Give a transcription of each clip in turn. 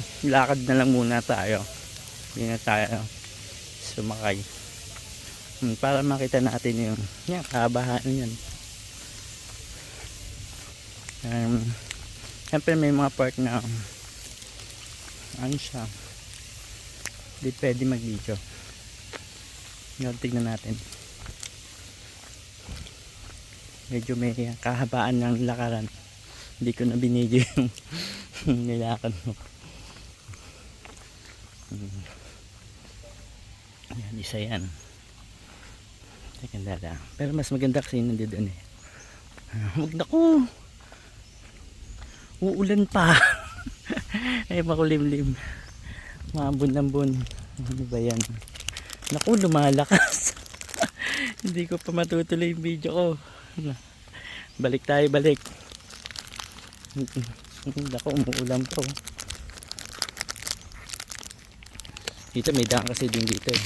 lakad na lang muna tayo. Hindi na tayo sumakay. Hmm, Para makita natin yung yan, kabahaan yan. Um, Siyempre may mga part na ano siya hindi pwede mag video ngayon tignan natin medyo may kahabaan ng lakaran hindi ko na binidyo yung nilakad mo Hmm. yan isa yan. Teka dada. Pero mas maganda kasi yung nandito doon eh. Huwag na ko uulan pa. Ay makulimlim. Mabun-ambun ano ba yan? Naku lumalakas. Hindi ko pa matutuloy yung video ko. Balik tayo balik. Naku umuulan pa oh. Dito may daan kasi din dito eh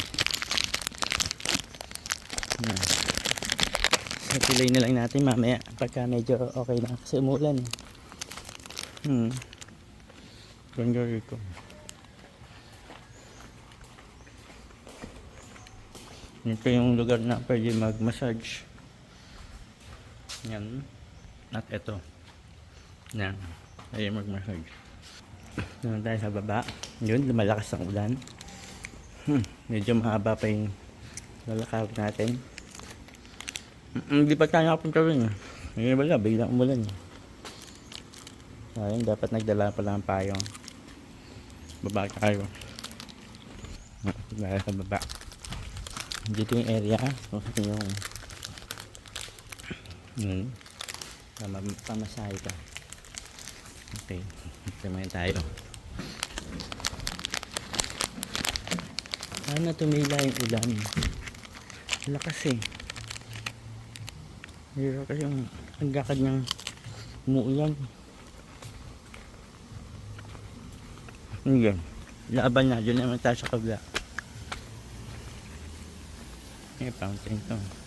Yan. so tuloy na lang natin mamaya pagka medyo okay na kasi umuulan eh Hmm. Ganda rito. Ito yung lugar na pwede mag-massage. Yan. At ito. Yan. Pwede mag-massage. Naman tayo sa baba. Yun, lumalakas ang ulan. Hmm. Medyo mahaba pa yung lalakad natin. Mm, Hindi pa tayo nakapunta rin. Ngayon wala, biglang umulan. eh. Ayun, dapat nagdala pala ng payong. Baba tayo. Dahil sa baba. Dito yung area. So, yung yun. Tama, pamasahe ka. Okay. Tamayan tayo. Sana tumila yung ulan. Lakas eh. Pero kasi yung ang gakad niyang umuulan. Hindi. Laban na. Diyan naman tayo sa kabla. May fountain to.